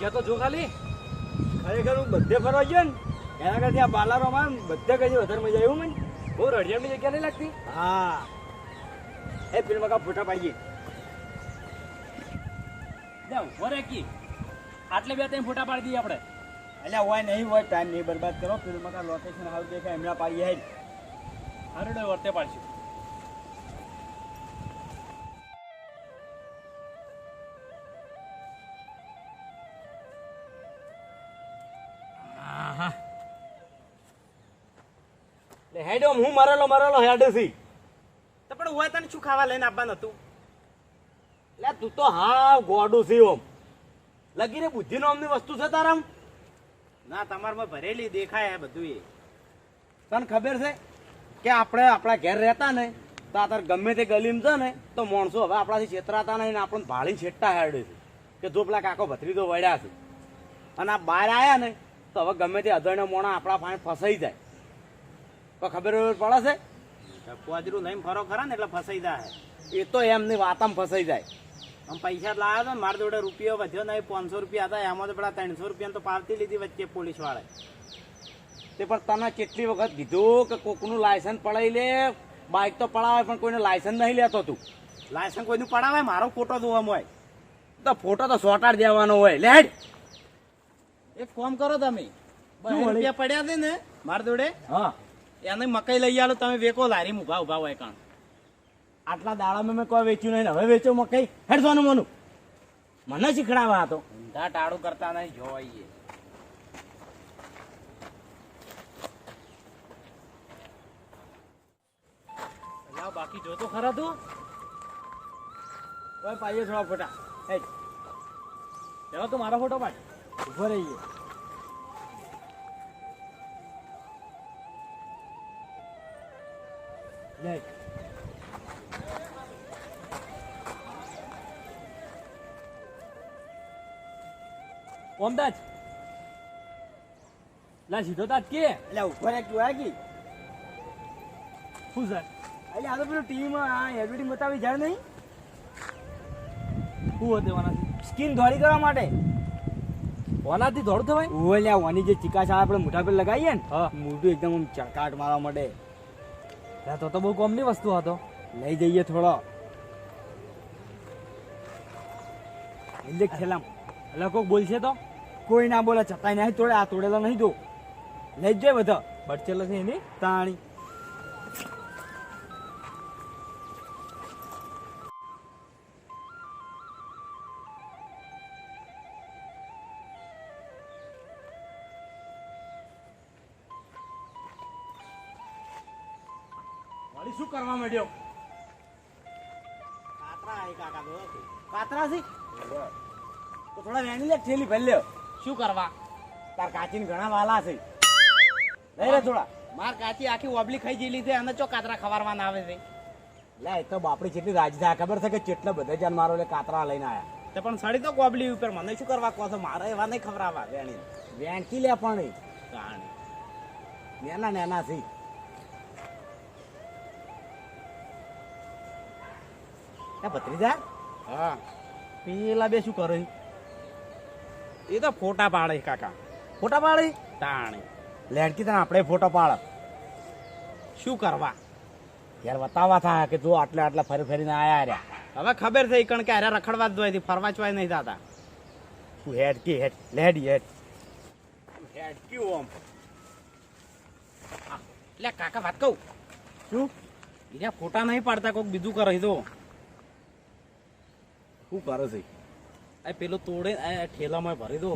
કે તો જો ખાલી. ખરેખર હું બધે ફરવા ગયો ને એના કરતા આ બાલારોમાં બધે કઈ વધારે મજા આવ્યું મને. બહુ રડિયાની જગ્યા નહીં લાગતી? હા. એ ફિલ્મ કા ફોટા પાઈએ ઊભો રે કી. આટલે બે ત્રણ ફોટા પાડી દઈએ આપણે. એટલે હોય નહીં હોય ટાઈમ નહીં બરબાદ કરો. ફિલ્મ કા લોકેશન હાલ દેખાય એમના પાડીએ હારું હરડો વર્તે પાડશું. હેડ હું મરેલો મરેલો હેડ છી તો પણ હોય તને શું ખાવા લઈને આપવાનું હતું? લે તું તો હા ગોડું છે ઓમ લગીને બુદ્ધિ નો અમની વસ્તુ છે તારા ના તમારમાં ભરેલી દેખાય બધું એ તને ખબર છે કે આપણે આપણા ઘેર રહેતા ને તો આ તાર ગમે તે ગલીમ છે ને તો માણસો હવે આપણાથી છેતરાતા નહીં ને આપણને ભાળી છેટતા હેડે છે કે જો પેલા કાકો ભત્રીજો વળ્યા છે. અને આ બહાર આવ્યા ને તો હવે ગમે તે અધરનો મોણા આપણા પાસે ફસાઈ જાય. તો ખબર પડે છે? કોજરું લઈને ફરો ખરા ને એટલે ફસાઈ જાય. એ તો એમની વાતમાં ફસાઈ જાય. આમ પૈસા લાવ્યા હતા મારા જોડે રૂપિયો વધ્યો નહીં પાંચસો રૂપિયા હતા એમાં તો પેલા ત્રણસો રૂપિયા તો પાવતી લીધી વચ્ચે પોલીસવાળા તે પણ તને કેટલી વખત કીધું કે કોકનું લાયસન્સ પડાવી લે? બાઇક તો પડાવે પણ કોઈને લાયસન્સ નહીં લેતો તું. લાયસન્સ કોઈનું પડાવે? મારો ફોટો જોવામાં હોય તો ફોટો તો સોટાડ દેવાનો હોય. લેડ એક ફોન કરો તમે. રૂપિયા પડ્યા છે ને મારા જોડે? હા. એને મકાઈ લઈ આલો તમે વેકો લારી ઊભા ઊભા હોય કાણ આટલા દાડામાં મેં કોઈ વેચ્યું નહીં હવે વેચો મકાઈ. હેડ સોનું મને શીખડાવા હતો ઊંધા ટાળું કરતા નહીં જોવાઈએ બાકી જોતો ખરા તું? કોઈ પાઈએ થોડા ફોટા. હે તું મારો ફોટો પાડ. ઊભો રહીએ. ઓમદાજ લા સીધો તાજ કે? એટલે ઊભો રહે તું આ કી? શું છે? એટલે આ તો પેલું ટીવીમાં આ એડવર્ટીંગ બતાવી જાય નહીં? શું ઓનાથી. સ્કિન ધોળી કરવા માટે. ઓનાથી દોડું થવાય? ઓલ્યા લ્યા વાની જે ચિકાસ આપણે મોઢા પર લગાવીએ ને હા. મોઢું એકદમ ચળકાટ મારવા માટે. તો તો બહુ કોમની વસ્તુ હતો લઈ જઈએ થોડો. એટલે ખેલામ. એટલે કોક બોલશે તો? કોઈ ના બોલે છતાંય નહીં તોડે આ તોડેલા નહીં તો લઈ જ જાય બધા. બટચેલો છે એની? તાણી. લે થેલી ભરી લ્યો શું કરવા? તાર કાચીને ઘણા વાલા છે. લઈ લે થોડા. માર કાચી આખી ઓબલી ખાઈ જેલી છે અને ચો કાતરા ખવારવાના આવે છે. લે એ તો બાપડી જેટલી રાજી થાય ખબર છે કે કેટલા બધા જાન મારો લે કાતરા લઈને આયા. તે પણ સડી તો કોબલી ઉપર મને શું કરવા કહો છો? મારે એવા નહીં ખવરાવા વેણી. વેણકી લે પણ. નેના નેના છે. ભત્રીજા? હા. પેલા બે શું કરે? એ તો ફોટા પાડે કાકા. ફોટા પાડે? તાણી. લેડકી તને આપણે ફોટો પાડ. શું કરવા? યાર બતાવવા થાય કે જો આટલા આટલા ફરી ફરીને આયા રહ્યા. હવે ખબર છે કણ કે અરે રખડવા જ જોઈએ ફરવા ચવાય નહીં થતા. તું હેડ કે હેડ લેડી હેડ. હેડ ક્યું ઓમ એટલે કાકા વાત કહું. શું? બીજા ફોટા નહીં પાડતા કોઈક બીજું કરે તો શું કરે છે? આ પેલો તોડે આ ઠેલામાં ભરી દો.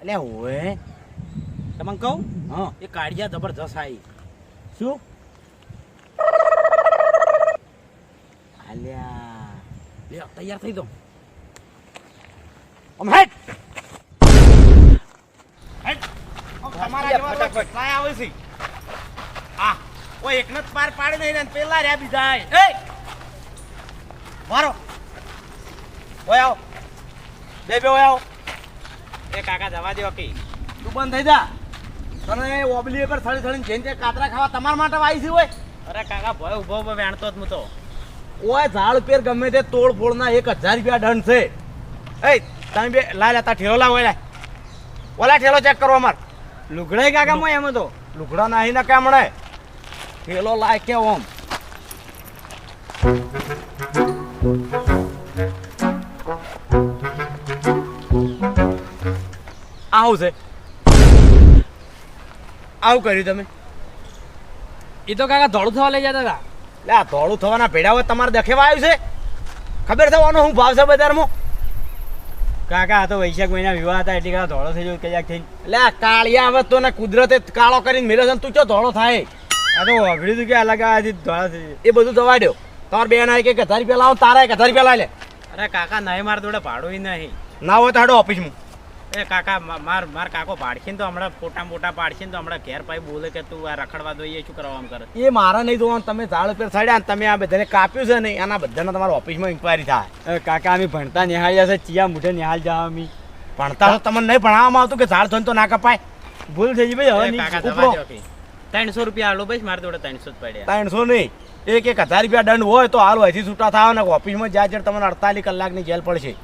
એટલે હોય તમને કહું? હા. એ કાઢિયા જબરજસ્ત આવી શું? આલ્યા લે તૈયાર થઈ દો ઓમ હેડ. તમારા જેવા લાય આવે છે. આ કોઈ એકને જ પાર પાડી નહીં ને પેલા રહ્યા બીજા જાય એ! મારો. ઓય આવો. બે બે આવો. એ કાકા જવા દેવા કે. તું બંધ થઈ જા. તને ઓબલી પર થળી થળીને જઈને તે કાતરા ખાવા તમારા માટે આવી છે હોય. અરે કાકા ભય ઊભો ઊભો વેણતો જ હું તો. ઓય ઝાડ પેર ગમે તે તોડ ફોડના એક હજાર રૂપિયા દંડ છે. એ તમે બે લાય લેતા ઠેલો લાવો લે ઓલા ઠેલો ચેક કરો અમાર. લુગડાઈ કાકા મોય એમ તો. લુગડા નાહી ને કામ મળે. ઠેલો લાય કે ઓમ. આવું છે આવું કર્યું તમે. એ તો કાકા ધોળું થવા લઈ જતા હતા. લે આ ધોળું થવાના ભેડા હોય તમારે દેખેવા આવ્યું છે. ખબર થવાનો હું ભાવ છે બજારમાં? કાકા આ તો વૈશાખ મહિના વિવાહ હતા એટલે કાકા ધોળો થઈ ગયો કયાક થઈને. લે આ કાળિયા આવે તો ને કુદરતે કાળો કરીને મેળ્યો છે તું ચો ધોળો થાય? આ તો અઘડી તું કે અલગ આજે ધોળા થઈ એ બધું દવા દો તમારે બેન આવી કે હજાર રૂપિયા લાવો તારા એક હજાર રૂપિયા લાવે લે. અરે કાકા નહીં મારા જોડે ભાડું નહીં. ના હોય તો હાડો ઓફિસમાં. એ કાકા મા- માર માર કાકો પાડશે ને તો હમણાં ફોટા મોટા પાડશે ને તો હમણાં ઘેર પાઈ બોલે કે તું આ રખડવા દો એ શું કરવા આમ કરે? એ મારા નહીં જોવાનું તમે ઝાડ ઉપર ચડ્યા તમે આ બધાને કાપ્યું છે ને આના બધાને તમારા ઓફિસમાં ઇન્કવાયરી થાય. કાકા અમે ભણતા નિહાળી જશે ચિયા મુઠે નિહાળ જાવ અમે. ભણતા તો તમને નહીં ભણાવવામાં આવતું કે ઝાડ થઈને તો ના કપાય? ભૂલ થઈ ગઈ ભાઈ હવે ત્રણસો રૂપિયા આલો ભાઈ મારે જોડે ત્રણસો જ પડ્યા. ત્રણસો નહીં. એક એક હજાર રૂપિયા દંડ હોય તો હાલ અહીંથી છૂટા થાવ ને ઓફિસમાં જ્યાં જ્યારે તમને અડતાલીસ કલાકની જેલ પડશે.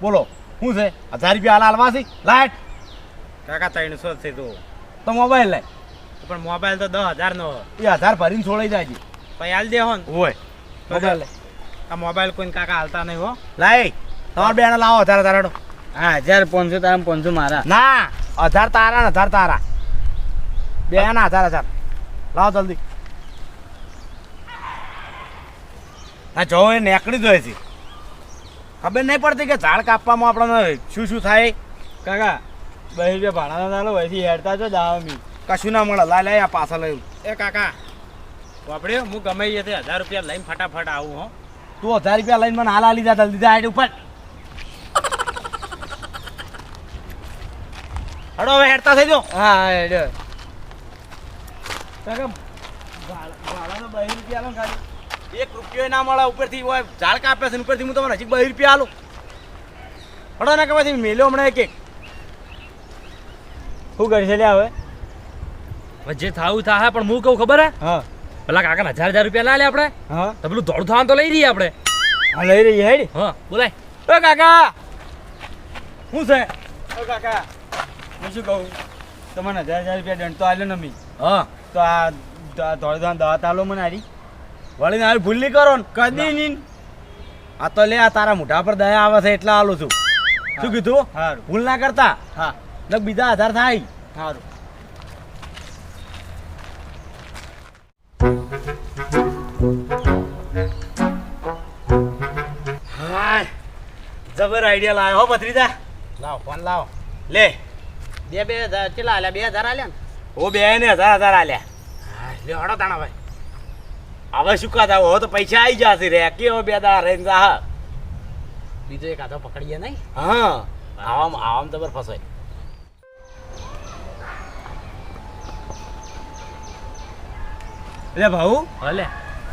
બોલો. શું છે? હજાર રૂપિયા હાલ હાલવાથી? લાઈટ? કાકા ત્રણસો છે તો. તો મોબાઈલ લે. પણ મોબાઈલ તો દસ હજાર નો. એ હજાર ભરીને છોડાઈ જાય છે. પછી હાલ દે હો ને હોય મોબાઈલ લે. આ મોબાઈલ કોઈને કાકા હાલતા નહીં હો. લાઈ તમારે બેને લાવો હજાર હજાર હા હજાર પાંચસો તારા પાંચસો મારા. ના હજાર તારા ને હજાર તારા. બે ના હજાર હજાર. લાવો જલ્દી. હા જો એ નીકળી જ હોય છે. ખબર નહીં પડતી કે ઝાડ કાપવામાં આપણને શું શું થાય? કાકા બે રૂપિયા ભાડાના ચાલો અહીંથી હેડતા છો જાવ મી કશું ના મળે. લાય લાય આ પાછા લઈ એ કાકા વાપડે હું ગમે એ તે હજાર રૂપિયા લઈને ફટાફટ આવું હો. તું હજાર રૂપિયા લઈને મને હાલ જા લીધા જા હેડ ઉપર. હડો હવે હેડતા થઈ જાઓ. હા હેડ. કાકા ભાડાનો બે રૂપિયા લો ખાલી. એક રૂપિયો ના મળે ઉપરથી હોય ઝાડ કાપે છે ઉપરથી હું તમને હજી બે રૂપિયા આલું પડો ને કે મેલ્યો હમણાં એક એક શું કરશે લે હવે? જે થાવું થાય પણ હું કહું ખબર હે? હા. પેલા કાકા હજાર હજાર રૂપિયા લાલે આપણે. હા. તો પેલું ધોળું થવાનું તો લઈ રહીએ આપણે. હા લઈ રહીએ હેડી. હા બોલાય. ઓ કાકા! શું છે? ઓ કાકા હું શું કહું? તમને હજાર હજાર રૂપિયા દંડ તો આલ્યો ને મી હા. તો આ દ- ધોળી ધોળ દવા તાલો મને હારી. વળીને હાલ ભૂલ નહીં કરો ને. કદી નહીં. આ તો લે આ તારા મોઢા પર દયા આવે છે એટલે આલું છું. શું કીધું? ભૂલ ના કરતા? હા. ને બીજા આધાર થાય. સારું જબર આઈડિયા લાવ્યો હો ભત્રીજા. લાવો ફોન લાવો. લે. બે બે હજાર કેટલા આલ્યા? બે હજાર આલ્યા ને? ઓ બે ને હજાર હજાર આલ્યા. લે હડો તાણા ભાઈ. હવે શું કાતા હો તો પૈસા આવી જશે રે. કે હવે બે દાડા રહીને જા. બીજો એક હાથો પકડીએ નહીં? હા. આવામ આવામ બર ફસાય એટલે ભાઉ હલે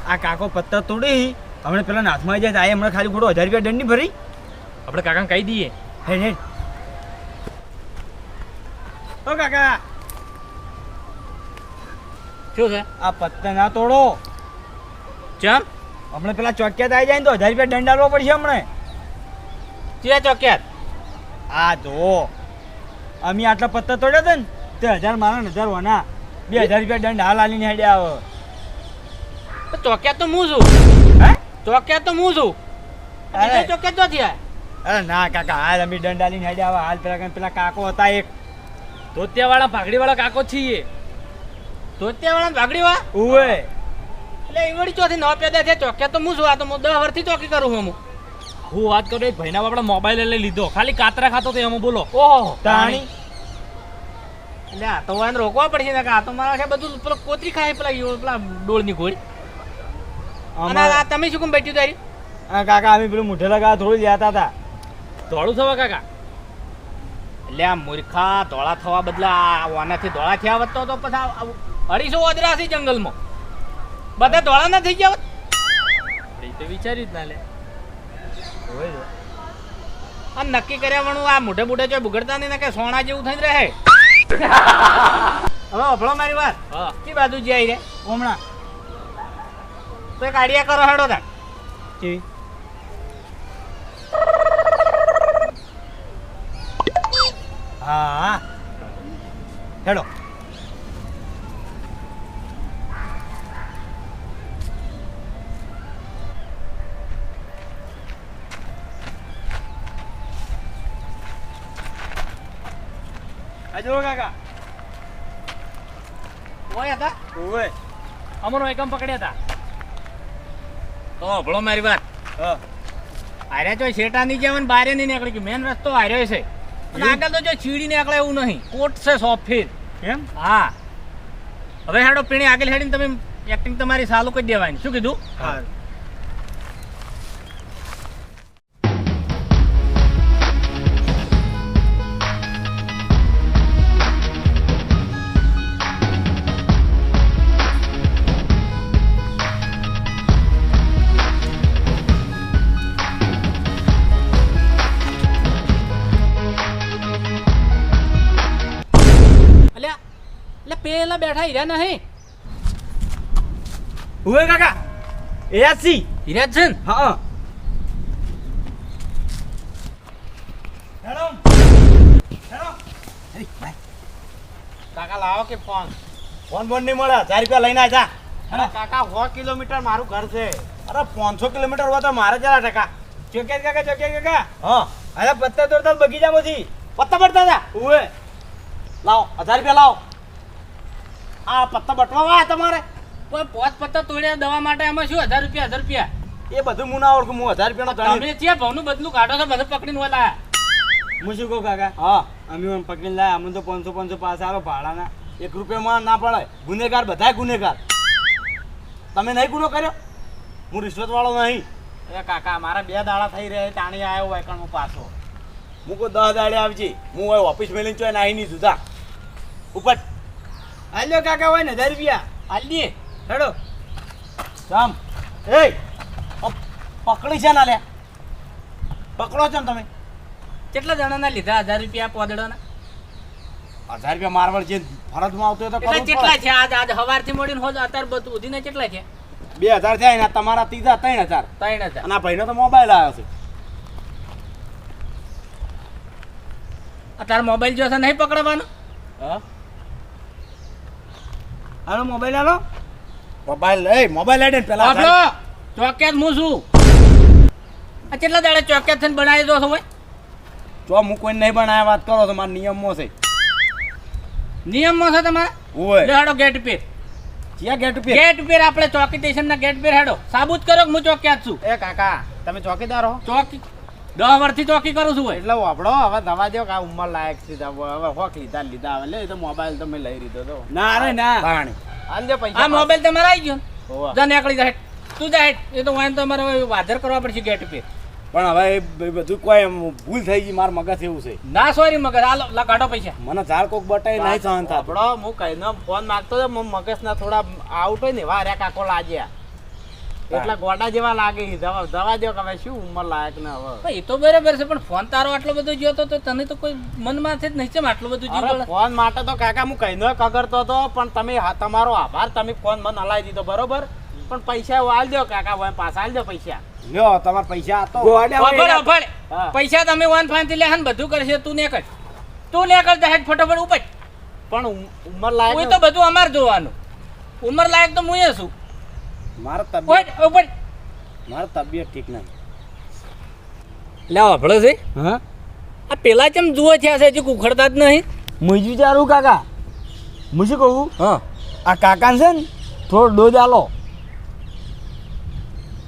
આ કાકો પત્તા તોડી હમણાં પેલા નાથમાં જાય આ હમણાં ખાલી ખોટો હજાર રૂપિયા દંડ નહીં ભરી. આપણે કાકાને કહી દઈએ. હેડ હેડ. ઓ કાકા. શું છે? આ પત્તા ના તોડો. ચમ? હમણાં પેલા ચોક્યાત આવી જાય ને તો હજાર રૂપિયા દંડ આપવો પડશે હમણે. ચિયા ચોક્યાત આ જો અમે આટલા પત્તા તોડ્યા હતા ને તે હજાર મારા ને હજાર વના બે હજાર રૂપિયા દંડ હાલ હાલીને હેડ્યા આવે તો ચોક્યાત તો હું છું. હે? ચોક્યાત તો હું છું. અરે. ચોક્યાત તો થયા. અરે ના કાકા હાલ અમે દંડ હાલીને હેડ્યા આવે હાલ પેલા પેલા કાકો હતા એક. ધોતિયા વાળા ભાગડી વાળા કાકો છીએ. ધોતિયા વાળા ભાગડી વાળા ઉવે. એટલે વળી ચોથી નવા પેદા થયા ચોક્યા તો હું છું આ તો હું દસ વર્ષથી ચોકી કરું હું હું વાત કરું એક ભાઈના આપણે મોબાઈલ લઈ લીધો. ખાલી કાતરા ખાતો તો એમાં બોલો. ઓહો તાણી. એટલે આ તો એને રોકવા પડશે ને કે આ તો મારા છે બધું પેલો કોતરી ખાય પેલા યો- પેલા ડોળની ગોળી અને આ તમે શું કેમ બેઠ્યું તારી? આ કાકા અમે પેલું મુઠેલા લગા થોડું જતા હતા. ધોળું થવા કાકા? એટલે આ મૂર્ખા ધોળા થવા બદલા આનાથી ધોળા થયા વધતો તો પછી અઢીસો છે જંગલમાં. બધા ધોળા ના થઈ ગયા તો વિચારી જ ના લે. આ નક્કી કર્યા વણું આ મોઢે મોઢે જો બગડતા નહીં ને કે સોના જેવું થઈને રહે. હવે અભળો મારી વાત. કી બાજુ જાય રે હમણાં. તો એક આઈડિયા કરો હેડો તા જી હા. હેડો. આ જુઓ કાકા ઓય હતા ઓવે અમરો એકમ પકડ્યા હતા તો ભળો મારી વાત હા આર્યા જો શેટા ની જેવન બારે નહીં નીકળી ગયું મેન રસ્તો આર્યો છે અને આગળ તો જો ચીડી નીકળે એવું નહીં કોટ છે સો ફીર એમ હા હવે હેડો પીણી આગળ હેડીને તમે એક્ટિંગ તમારી સાલું કરી દેવાની શું કીધું હા એટલે પેલા બેઠા હીરા નહીં. ઉવે કાકા એ આ હીરા છે ને? હા હેડો. હેડો. કાકા લાવો કે ફોન? ફોન બોન નહીં મળે. હજાર રૂપિયા લઈને આજા અરે કાકા સો કિલોમીટર મારું ઘર છે. અરે પાંચસો કિલોમીટર હોય તો મારે જરા ટકા. ચોક્યા કાકા ચોક્યા કાકા. હા. અરે પત્તા તોડતા બગીચામાંથી પત્તા પડતા હતા ઉવે. લાવો હજાર રૂપિયા લાવો. આ પત્તા બટવા તમારે? કોઈ પોત પત્તા તોડ્યા દવા માટે એમાં શું હજાર રૂપિયા હજાર રૂપિયા? એ બધું હું ના ઓળખું હું હજાર રૂપિયાનો ધણી. તમે ત્યાં ભાવનું બદલું કાઢો છો બધું પકડીને ઓલા હું શું કહું કાકા? હા. અમે એમ પકડીને લાયા અમને તો પાંચસો પાંચસો પાસ આવે ભાડાના. એક રૂપિયામાં ના પડે ગુનેગાર બધા ગુનેગાર. તમે નહીં ગુનો કર્યો? હું રિશ્વત વાળો નહીં. એ કાકા મારા બે દાડા થઈ રહ્યા તાણી આવ્યો હોય કણ હું પાછો. હું કોઈ દસ દાડે આવજે હું ઓફિસ મેલીને ચોય નાહી નહીં જુદા ઉપર હાલ્યો કાકા હોય ને હજાર રૂપિયા. આલી હેડો. જામ એ પકડી છે ના લે પકડો છો ને તમે? કેટલા જણાના લીધા? હજાર રૂપિયા પોદડાના હજાર રૂપિયા મારવાડ જે ફરજમાં આવતો હોય તો કેટલા છે આજ આજ સવારથી મળીને હોજ અત્યાર બધું ઉધીને કેટલા છે બે હજાર થયા ને તમારા ત્રીજા ત્રણ હજાર. ત્રણ હજાર. અને આ ભાઈનો તો મોબાઈલ આવ્યો છે. અત્યારે મોબાઈલ જોશે નહીં પકડવાનો? હા? હાલો મોબાઈલ હાલો. મોબાઈલ એ મોબાઈલ આડે પેલા આપલો ચોક્યાત હું છું. આ કેટલા દાડે ચોકેત થઈને બનાવી દો છો ભાઈ? જો હું કોઈ નહીં બનાવ્યા વાત કરો તો મારા નિયમમાં છે. નિયમમાં છે તમારે? ઓય લેડો ગેટ પે ક્યાં ગેટ પે ગેટ પે આપણે ચોકી સ્ટેશનના ગેટ પે હેડો. સાબુત કરો કે હું ચોક્યાત છું? એ કાકા તમે ચોકીદાર હો? ચોકી દસ વર્ષથી ચોકી કરું છું એટલે વાપડો હવે દવા દો કે આ ઉંમર લાયક છે હવે હોક લીધા લીધા હવે લે એ તો મોબાઈલ તો મેં લઈ લીધો તો. ના રે ના. પાણી. હાલ દે પૈસા આ મોબાઈલ તમારે આવી ગયો? જા નીકળી જાય. તું જાય હેડ. એ તો વાંધો તમારે હવે વાધર કરવા પડશે ગેટ પે પણ હવે એ બધું કોઈ એમ ભૂલ થઈ ગઈ મારા મગજ એવું છે. ના સોરી મગજ. હાલો લા કાઢો પૈસા. મને ઝાડ કોક બટાઈ નહીં સહન થાય વાપડો હું કહીને ફોન માગતો હતો મગજ ના થોડા આઉટ હોય ને એવા હાર્યા કાકો લાગ્યા. એટલે ગોડા જેવા લાગે દવા દવા દો કે શું ઉંમર લાયક ને હવે. એ તો બરાબર છે પણ ફોન તારો આટલો બધો જ્યો તો તો તને તો કોઈ મનમાં જ નહીં છે આટલું બધું જીવ ફોન માટે તો કાકા હું કહીને કગરતો હતો પણ તમે તમારો આભાર તમે ફોન મને હલાવી દીધો બરોબર? પણ પૈસા દો કાકા હવે પાછા દો પૈસા. લ્યો તમાર પૈસા તો. પૈસા તમે વન ફાઈનથી લેહન બધું કરશે તું ને કર તું ને કર દહેજ ફટાફટ ઉપજ પણ ઉમ- ઉંમર લાયક તો બધું અમાર જોવાનું. ઉંમર લાયક તો હું છું. મારા તબિયત ઉપર મારા તબિયત ઠીક નહીં. લે અભળો છે. હા? આ પેલા કેમ જુઓ છે આ હજી ઉખડતા જ નહીં. હું ચારું કાકા? હું શું કહું? હા. આ કાકા છે ને થોડો ડોજ આલો.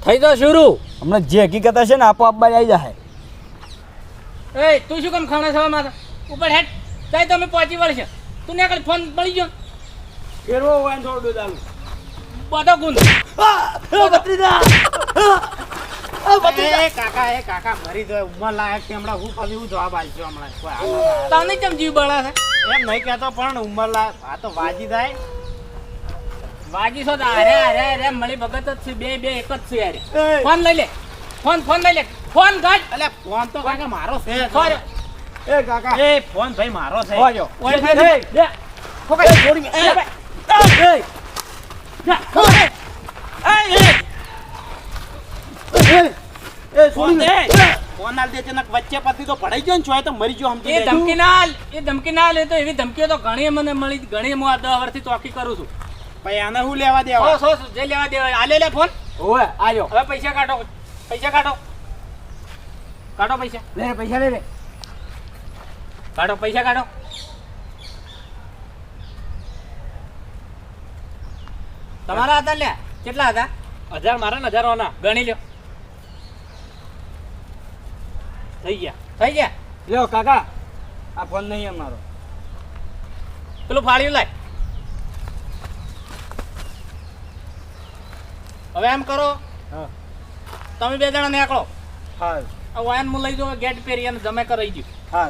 થઈ તો શરૂ. હમણાં જે હકીકત હશે ને આપો આપવા આવી જાય એ તું શું કામ ખાણા થવા મારા ઉપર હેડ જાય તો અમે પહોંચી વળશે. તું ને ફોન પડી ગયો. ફેરવો હોય ને થોડો ડોજ આલો. બધો ગુંદ એ કાકા એ કાકા મરી જાય ઉંમર લાયક છે. હમણાં હું ફરી હું જવાબ આલજો હમણાં. કોઈ હાલ ના આવે. તને કેમ જીવ બળા છે? એમ નહીં કહેતો પણ ઉંમર લાયક આ તો વાજી થાય. વાગી છો અરે અરે અરે મળી ભગત જ છે. બે બે એક જ છે યાર ફોન લઈ લે. ફોન ફોન લઈ લે. ફોન કાઢ એટલે ફોન તો કાકા મારો છે. સોરી એ કાકા. એ ફોન ભાઈ મારો છે. હોજો ઓય ભાઈ ફોકસ છોડી, એ, એ, વચ્ચે પછી તો પડાઈ ગયો ને છો તો મરી ગયો સમજી એ લેજો. ધમકી ના એ ધમકી ના લે તો એવી ધમકીઓ તો ઘણી મને મળી ઘણી હું આ દસ વર્ષથી ચોકી કરું છું. પછી આને હું લેવા દેવા? સો સો, જે લેવા દેવા આ લે ફોન. ઓવે આજો હવે પૈસા કાઢો પૈસા કાઢો. કાઢો પૈસા. લે પૈસા લે. કાઢો પૈસા કાઢો. તમારા હતા લે કેટલા હતા? હજાર મારા ને હજાર ઓના. ગણી લ્યો. થઈ ગયા. થઈ ગયા? લ્યો કાકા આ ફોન નહીં અમારો પેલું ફાળ્યું લાય. હવે એમ કરો હા. તમે બે જણા નીકળો. હા આ વાયન હું લઈ જાઉં ગેટ પહેરી અને જમે કરાઈ ગયું. હા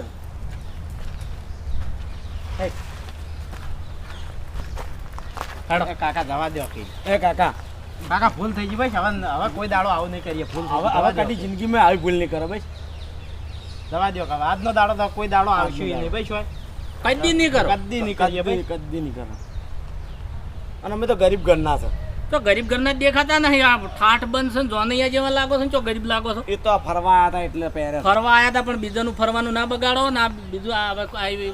હાડો કાકા જવા દો કે એ કાકા. કાકા ભૂલ થઈ ગઈ ભાઈ હવે હવે કોઈ દાડો આવું નહીં કરીએ ભૂલ હવે. હવે દો. જિંદગીમાં આવી ભૂલ નહીં કરો ભાઈ. જવા દો કાકા આજનો દાડો તો કોઈ દાડો આવશે નહીં ભાઈ શું કદી નહીં કરો. કદી નહીં કરીએ ભાઈ. કદી કદી નહીં કરો. અને અમે તો ગરીબ ઘરના છે. તો ગરીબ ઘરના દેખાતા નહીં. આ ઠાઠ બનશે જોનૈયા જેવા લાગો છો ચો ગરીબ લાગો છો? એ તો ફરવા આવ્યા હતા એટલે પહેરે ફરવા આવ્યા હતા પણ બીજાનું ફરવાનું ના બગાડો. ના બીજું આ હવે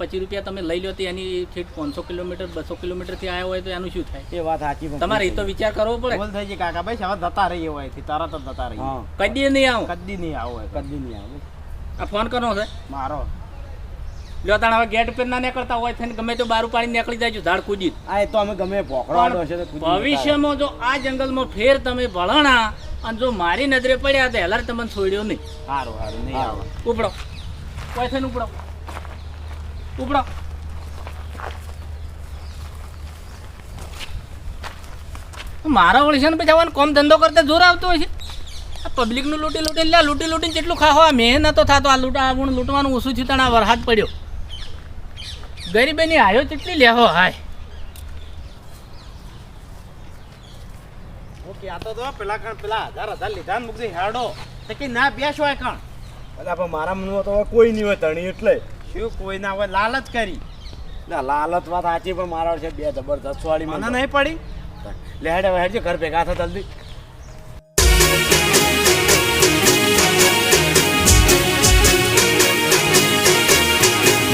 પચીસ રૂપિયા તમે લઈ લો તો એની ઠીક પાંચસો કિલોમીટર બસો કિલોમીટરથી આવ્યા હોય તો એનું શું થાય? એ વાત સાચી તમારે એ તો વિચાર કરવો પડે. ભૂલ થઈ જાય કાકા ભાઈ હવે જતા રહીએ હોય તરત જ જતા રહીએ. કદી નહીં આવું? કદી નહીં આવું કદી નહીં આવે. આ ફોન કરો છે? મારો. લ્યો તાણ હવે ગેટ પર ના નીકળતા હોય થઈને ગમે તો બારું પાણી નીકળી જાય ઝાડ કૂદી આ એ તો અમે ગમે હશે ભવિષ્યમાં જો આ જંગલમાં ફેર તમે ભળણા અને જો મારી નજરે પડ્યા તો હેલાર તમને છોડ્યો નહીં. સારું સારું નહીં. આવે. ઉપડો. કોઈ થઈને ઉપડો. ઉપડો. મારા ઓળશે ને પછી કોમ ધંધો કરતા જોર આવતો હોય છે. પબ્લિકનું લૂંટી લૂંટી લે લૂંટી લૂંટીને જેટલું ખાવા મેં નતો થતો. આ લૂંટા લૂંટવાનું ઓછું છે તણા વરસાદ પડ્યો. ગરીબેની આયો કેટલી લેહો હાય. ઓકે આ તો તો પેલા કણ પેલા હજાર હજાર લીધા ને મૂકજે હેડો. તો કે ના બેસો હોય કણ. અલા પણ મારા મનમાં તો કોઈ નહીં હોય ધણી એટલે. શું કોઈ ના હોય લાલચ કરી. ના લાલચ વાત સાચી પણ મારા છે બે જબરદસ્ત વાળી મને મને નહીં પડી. લેડે હેડજે ઘર ભેગા થા જલ્દી.